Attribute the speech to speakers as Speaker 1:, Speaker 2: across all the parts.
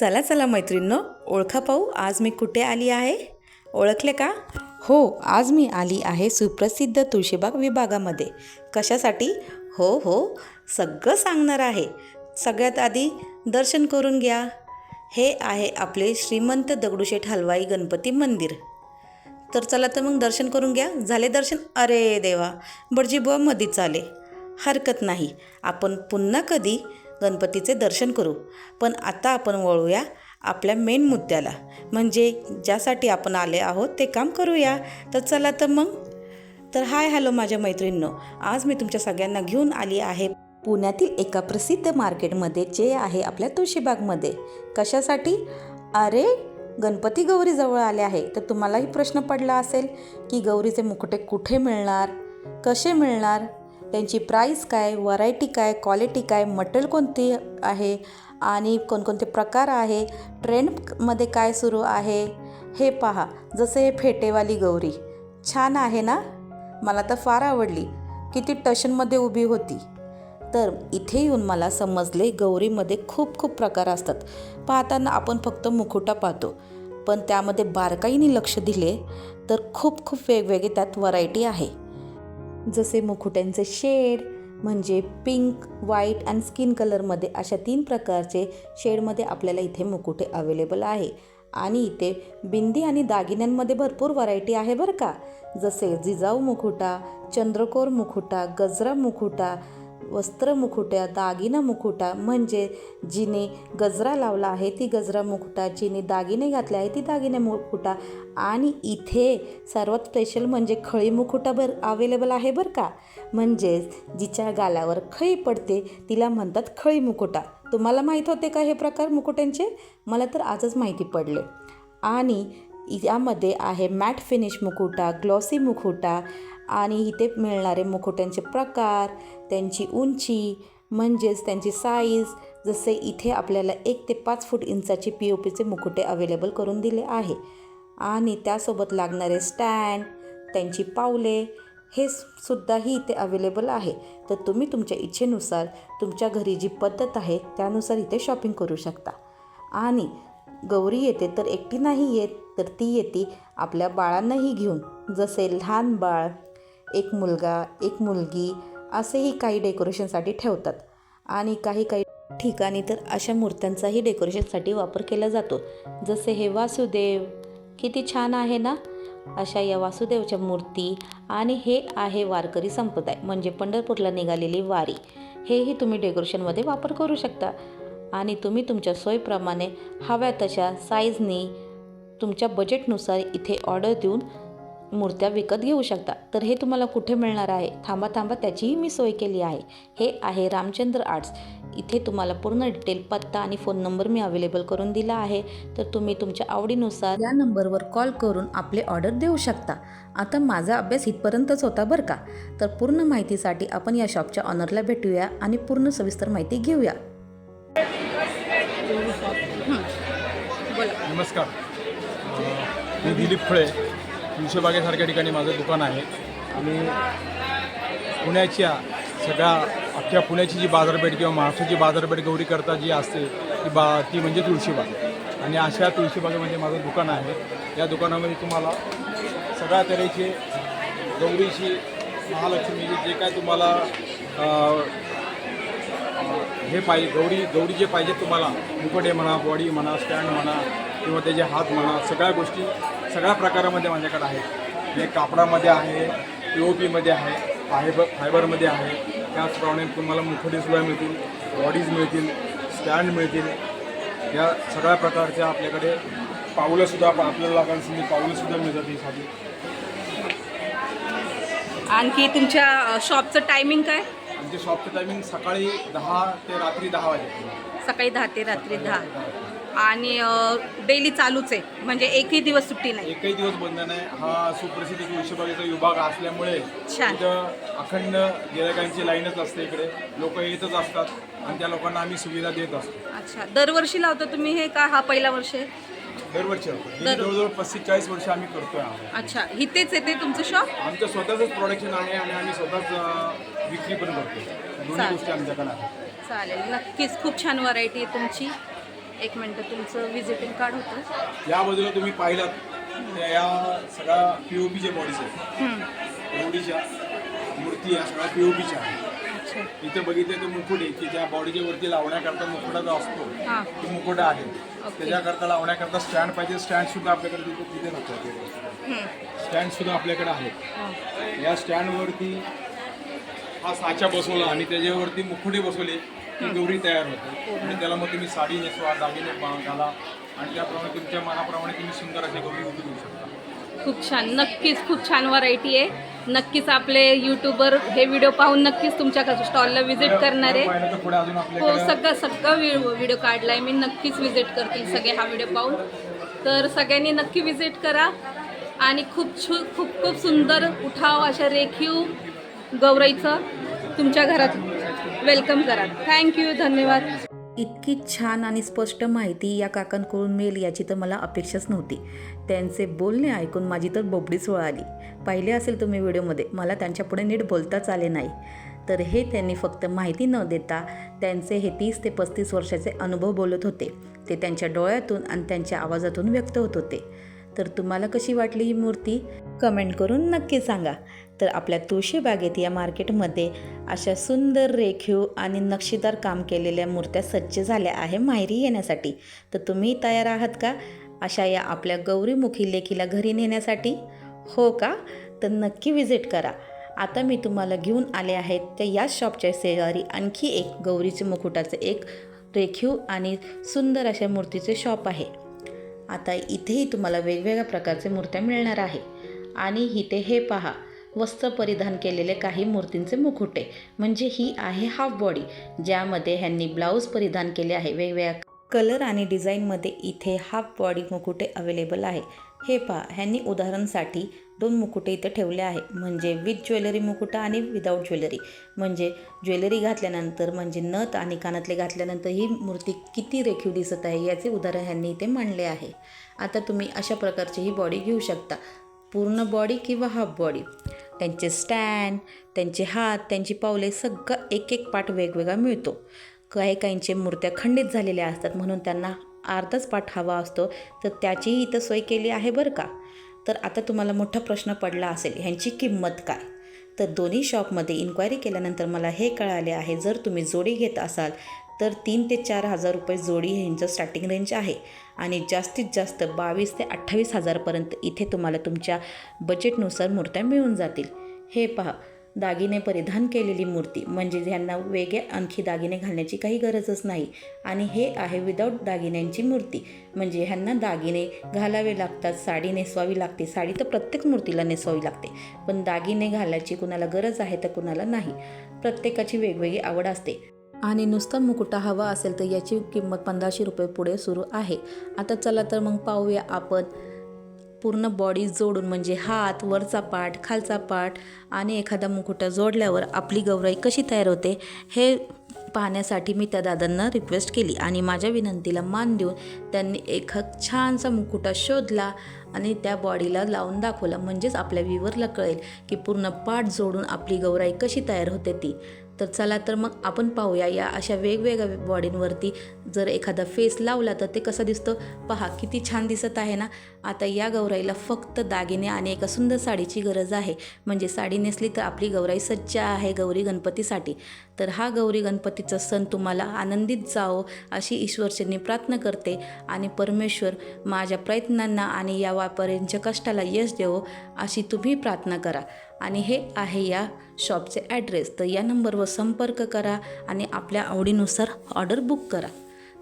Speaker 1: चला चला मैत्रिणींनो ओळखा पाहू आज मी कुठे आली आहे? ओळखले का? हो आज मी आली आहे सुप्रसिद्ध तुळशीबाग विभागामध्ये. कशासाठी? हो हो सगळं सांगणार आहे. सगळ्यात आधी दर्शन करून घ्या. हे आहे आपले श्रीमंत दगडूशेठ हलवाई गणपती मंदिर. तर चला तर मग दर्शन करून घ्या. झाले दर्शन? अरे देवा बडजी बुवा मधीच आले. हरकत नाही. आपण पुन्हा कधी गणपतीचे दर्शन करू. पण आता आपण वळूया आपल्या मेन मुद्द्याला. म्हणजे ज्यासाठी आपण आले आहोत ते काम करूया. तर चला तर मग. तर हाय हॅलो माझ्या मैत्रिणींनो. आज मी तुमच्या सगळ्यांना घेऊन आली आहे पुण्यातील एका प्रसिद्ध मार्केटमध्ये जे आहे आपल्या तुळशीबागमध्ये. कशासाठी? अरे गणपती गौरी जवळ आले आहे. तर तुम्हालाही प्रश्न पडला असेल की गौरीचे मुकुटे कुठे मिळणार? कसे मिळणार? त्यांची प्राईस काय व्हरायटी काय क्वालिटी काय मटेरियल कोणती आहे आणि कोणकोणते प्रकार आहे ट्रेंडमध्ये काय सुरू आहे हे पहा. जसे हे फेटेवाली गौरी. छान आहे ना? मला तर फार आवडली. किती टशनमध्ये उभी होती. तर इथे येऊन मला समजले गौरीमध्ये खूप खूप प्रकार असतात. पाहताना आपण फक्त मुखोटा पाहतो. पण त्यामध्ये बारकाईने लक्ष दिले तर खूप खूप वेगवेगळे त्यात व्हरायटी आहे. जसे मुकुट्यांचे शेड म्हणजे पिंक व्हाईट आणि स्किन कलरमध्ये अशा तीन प्रकारचे शेडमध्ये आपल्याला इथे मुकुटे अवेलेबल आहे. आणि इथे बिंदी आणि दागिन्यांमध्ये भरपूर व्हरायटी आहे बरं का. जसे जिजाऊ मुकुटा चंद्रकोर मुकुटा गजरा मुकुटा वस्त्र मुकुट्या दागिना मुकुटा म्हणजे जिने गजरा लावला आहे ती गजरा मुकुटा जिने दागिने घातले आहे ती दागिने मुकुटा. आणि इथे सर्वात स्पेशल म्हणजे खळी मुकुटा बर अवेलेबल आहे बरं का? म्हणजेच जिच्या गालावर खळी पडते तिला म्हणतात खळी मुकुटा. तुम्हाला माहीत होते का हे प्रकार मुकुट्यांचे? मला तर आजच माहिती पडले. आणि यामध्ये आहे मॅट फिनिश मुकुटा ग्लॉसी मुकुटा आणि इथे मिळणारे मुकुट्यांचे प्रकार त्यांची उंची म्हणजेच त्यांची साईज जसे इथे आपल्याला एक ते पाच फूट इंचाचे पी ओ पीचे मुकुटे अवेलेबल करून दिले आहे. आणि त्यासोबत लागणारे स्टँड त्यांची पावले हे सुद्धाही इथे अवेलेबल आहे. तर तुम्ही तुमच्या इच्छेनुसार तुमच्या घरी जी पद्धत आहे त्यानुसार इथे शॉपिंग करू शकता. आणि गौरी येते तर एकटी नाही येत तर ती येते आपल्या बाळांनाही घेऊन. जसे लहान बाळ एक मुलगा एक मुलगी असेही काही डेकोरेशनसाठी ठेवतात. आणि काही काही ठिकाणी तर अशा मूर्त्यांचाही डेकोरेशनसाठी वापर केला जातो. जसे हे वासुदेव किती छान आहे ना? अशा या वासुदेवच्या मूर्ती आणि हे आहे वारकरी संप्रदाय म्हणजे पंढरपूरला निघालेली वारी. हेही तुम्ही डेकोरेशनमध्ये वापर करू शकता. आणि तुम्ही तुमच्या सोयीप्रमाणे हव्या तशा साईजनी तुमच्या बजेटनुसार इथे ऑर्डर देऊन मूर्त्या विकत घेऊ शकता. तर हे तुम्हाला कुठे मिळणार आहे? थांबा थांबा त्याचीही मी सोय केली आहे. हे आहे रामचंद्र आर्ट्स. इथे तुम्हाला पूर्ण डिटेल पत्ता आणि फोन नंबर मी अवेलेबल करून दिला आहे. तर तुम्ही तुमच्या आवडीनुसार या नंबरवर कॉल करून आपले ऑर्डर देऊ शकता. आता माझा अभ्यास इथपर्यंतच होता बरं का? तर पूर्ण माहितीसाठी आपण या शॉपच्या ऑनरला भेटूया आणि पूर्ण सविस्तर माहिती घेऊया.
Speaker 2: नमस्कार. मी दिलीप फळे. तुळशीबागेसारख्या ठिकाणी माझं दुकान आहे. आणि पुण्याच्या सगळ्या अख्ख्या पुण्याची जी बाजारपेठ किंवा महाराष्ट्राची बाजारपेठ गौरी करता जी असते ती बा ती म्हणजे तुळशीबाग आणि अशा तुळशीबागेमध्ये माझं दुकान आहे. या दुकानामध्ये तुम्हाला सगळ्या तऱ्हेचे गौरीची महालक्ष्मीची जे काय तुम्हाला हे पाहिजे गौरी गौरी जे पाहिजे तुम्हाला मुकुटे म्हणा बॉडी म्हणा स्टँड म्हणा किंवा त्याचे हात म्हणा सगळ्या गोष्टी सगळ्या प्रकारामध्ये माझ्याकडे आहेत हे कापडामध्ये आहे पी ओ पीमध्ये आहे फायबर फायबरमध्ये आहे. त्याचप्रमाणे तुम्हाला मुखटेसुद्धा मिळतील बॉडीज मिळतील स्टँड मिळतील. या सगळ्या प्रकारच्या आपल्याकडे पावलंसुद्धा आपल्याला लागण्यासाठी पावलंसुद्धा मिळतात ही साधी
Speaker 3: आणखी तुमच्या शॉपचं टायमिंग काय?
Speaker 2: आमचे शॉपचं टायमिंग सकाळी दहा ते रात्री दहा वाजेपर्यंत
Speaker 3: सकाळी दहा ते रात्री दहा. आणि डेली चालूच आहे. म्हणजे एकही दिवस सुट्टी नाही.
Speaker 2: एकही दिवस बंद नाही. हा सुप्रसिद्ध तुळशीबागेचा विभाग असल्यामुळे
Speaker 3: छान.
Speaker 2: इथं अखंड गिरायकांची लाईनच असते इकडे. लोक येतच असतात आणि त्या लोकांना आम्ही सुविधा देत असतो.
Speaker 3: अच्छा. दरवर्षी लावता तुम्ही हे का हा पहिला वर्ष आहे?
Speaker 2: दरवर्षी होतो गेली
Speaker 3: दर-
Speaker 2: जवळजवळ पस्तीस चाळीस वर्ष आम्ही करतोय आहोत
Speaker 3: अच्छा. इथेच येते तुमचं शॉप
Speaker 2: आमचं स्वतःच प्रोडक्शन आहे आणि आम्ही स्वतःच अं, विक्री पण करतो दोन्ही
Speaker 3: चालेल.
Speaker 2: गोष्टी आमच्याकडे आहेत.
Speaker 3: चालेल. नक्कीच. खूप छान व्हरायटी आहे तुमची. एक मिनटं तुमचं विजिटिंग कार्ड होतं.
Speaker 2: या बाजूला तुम्ही पाहिलात त्या या सगळ्या पी ओ पीच्या बॉडीज आहेत. एवढीच्या मूर्ती या सगळ्या पी ओ पीच्या इथे बघितले तर मुकुट आहे की ज्या बॉडीच्या वरती लावण्याकरता मुकुटा जो असतो.
Speaker 3: हां.
Speaker 2: ती मुकुट आहे. त्याच्याकरता लावण्याकरता स्टँड पाहिजे. स्टँड सुद्धा आपल्याकडे तिथे
Speaker 3: हं.
Speaker 2: स्टँड सुद्धा आपल्याकडे आहेत
Speaker 3: हां.
Speaker 2: या स्टँडवरती हा साचा बसवला. आणि त्याच्यावरती मुकुटे बसवले. की गौरी तयार होते. आणि त्याला मग तुम्ही साडी नेसवा दागिने घाला. आणि त्याप्रमाणे तुमच्या मनाप्रमाणे तुम्ही सुंदर अशी गौरी उभी करू शकता.
Speaker 3: खूप छान. नक्कीच खूप छान व्हरायटी आहे. नक्कीच आपले युट्यूबर हे व्हिडिओ पाहून नक्कीच तुमच्या स्टॉलला व्हिजिट करणार आहे. हो सगळं सगळं व्हिडिओ काढलाय मी. नक्कीच विजिट करतील सगळे हा व्हिडिओ पाहून. तर सगळ्यांनी नक्की विजिट करा. आणि खूप छु खूप खूप सुंदर उठाव अशा रेखीव गौराईचं तुमच्या घरात वेलकम करा. थँक्यू धन्यवाद.
Speaker 1: इतकी छान आणि स्पष्ट माहिती या काकांकडून मिळेल याची तर मला अपेक्षाच नव्हती. त्यांचे बोलणे ऐकून माझी तर बोबडीच आली पाहिले असेल तुम्ही व्हिडिओमध्ये मला त्यांच्यापुढे नीट बोलताच आले नाही. तर हे त्यांनी फक्त माहिती न देता त्यांचे हे तीस ते पस्तीस वर्षाचे अनुभव बोलत होते. ते त्यांच्या डोळ्यातून आणि त्यांच्या आवाजातून व्यक्त होत होते. तर तुम्हाला कशी वाटली ही मूर्ती? कमेंट करून नक्की सांगा. तर आपल्या तुळशीबागेत या मार्केटमध्ये अशा सुंदर रेखीव आणि नक्षीदार काम केलेल्या मूर्त्या सज्ज झाल्या आहे माहेरी येण्यासाठी. तर तुम्ही तयार आहात का? अशा या आपल्या गौरीमुखी लेखीला घरी नेण्यासाठी? हो का? तर नक्की विजिट करा. आता मी तुम्हाला घेऊन आले आहेत त्या याच शॉपच्या शेजारी आणखी एक गौरीचे मुकुटाचं एक रेखीव आणि सुंदर अशा मूर्तीचे शॉप आहे. आता इथेही तुम्हाला वेगवेगळ्या प्रकारचे मूर्त्या मिळणार आहे. आणि इथे हे पहा वस्त्र परिधान केलेले काही मूर्तींचे मुकुटे. म्हणजे ही आहे हाफ बॉडी ज्यामध्ये ह्यांनी ब्लाऊज परिधान केले आहे. वेगवेगळ्या कलर आणि डिझाईनमध्ये इथे हाफ बॉडी मुकुटे अवेलेबल आहे. हे पहा ह्यांनी उदाहरणसाठी दोन मुकुटे इथे ठेवले आहे. म्हणजे विथ ज्वेलरी मुकुटा आणि विदाऊट ज्वेलरी म्हणजे ज्वेलरी घातल्यानंतर म्हणजे नथ आणि कानातले घातल्यानंतर ही मूर्ती किती रेखीव दिसत आहे याचे उदाहरण ह्यांनी इथे मांडले आहे. आता तुम्ही अशा प्रकारची ही बॉडी घेऊ शकता. पूर्ण बॉडी किंवा हाफ बॉडी त्यांचे स्टँड त्यांचे हात त्यांची पावले सगळं एक एक पाठ वेगवेगळा मिळतो. काही काहींचे मूर्त्या खंडित झालेल्या असतात म्हणून त्यांना अर्धाच पाठ हवा असतो तर त्याचीही इथं सोय केली आहे बरं का? तर आता तुम्हाला मोठा प्रश्न पडला असेल ह्यांची किंमत काय? तर दोन्ही शॉपमध्ये इन्क्वायरी केल्यानंतर मला हे कळाले आहे जर तुम्ही जोडी घेत असाल तर तीन ते चार हजार रुपये जोडी ह्यांचं स्टार्टिंग रेंज आहे. आणि जास्तीत जास्त बावीस ते अठ्ठावीस हजारपर्यंत इथे तुम्हाला तुमच्या बजेटनुसार मूर्त्या मिळून जातील. हे पहा दागिने परिधान केलेली मूर्ती म्हणजे ह्यांना वेगळे आणखी दागिने घालण्याची काही गरजच नाही. आणि हे आहे विदाऊट दागिन्यांची मूर्ती म्हणजे ह्यांना दागिने घालावे लागतात साडी नेसवावी लागते. साडी तर प्रत्येक मूर्तीला नेसवावी लागते पण दागिने घालायची कुणाला गरज आहे तर कुणाला नाही. प्रत्येकाची वेगवेगळी आवड असते. आणि नुसता मुकुटा हवा असेल तर याची किंमत पंधराशे रुपये पुढे सुरू आहे. आता चला तर मग पाहूया आपण पूर्ण बॉडी जोडून म्हणजे हात वरचा पाठ खालचा पाठ आणि एखादा मुकुटा जोडल्यावर आपली गौराई कशी तयार होते हे पाहण्यासाठी मी त्या दादांना रिक्वेस्ट केली आणि माझ्या विनंतीला मान देऊन त्यांनी एक छानसा मुकुटा शोधला आणि त्या बॉडीला लावून दाखवला. म्हणजेच आपल्या व्ह्यूवरला कळेल की पूर्ण पाठ जोडून आपली गौराई कशी तयार होते ती. तर चला तर मग आपण पाहूया या अशा वेगवेगळ्या बॉडींवरती जर एखादा फेस लावला तर ते कसं दिसतं? पहा किती छान दिसत आहे ना? आता या गौराईला फक्त दागिने आणि एका सुंदर साडीची गरज आहे. म्हणजे साडी नेसली तर आपली गौराई सज्ज आहे गौरी गणपतीसाठी. तर हा गौरी गणपतीचा सण तुम्हाला आनंदित जावो अशी ईश्वरचरणी प्रार्थना करते. आणि परमेश्वर माझ्या प्रयत्नांना आणि या व्यापाऱ्यांच्या कष्टाला यश देवो अशी तुम्ही प्रार्थना करा. आणि हे आहे या शॉपचे ॲड्रेस. तर या नंबरवर संपर्क करा आणि आपल्या आवडीनुसार ऑर्डर बुक करा.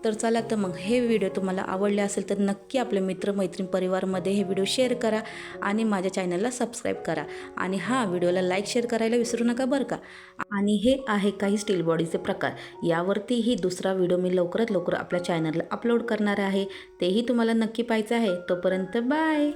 Speaker 1: तर चला तर मग हे व्हिडिओ तुम्हाला आवडले असेल तर नक्की आपल्या मित्रमैत्रीण परिवारमध्ये हे व्हिडिओ शेअर करा आणि माझ्या चॅनलला सबस्क्राईब करा. आणि हा व्हिडिओला लाईक शेअर करायला विसरू नका बरं का. आणि हे आहे काही स्टील बॉडीचे प्रकार. यावरतीही दुसरा व्हिडिओ मी लवकरात लवकर आपल्या चॅनलला अपलोड करणार आहे. तेही तुम्हाला नक्की पाहायचं आहे. तोपर्यंत बाय.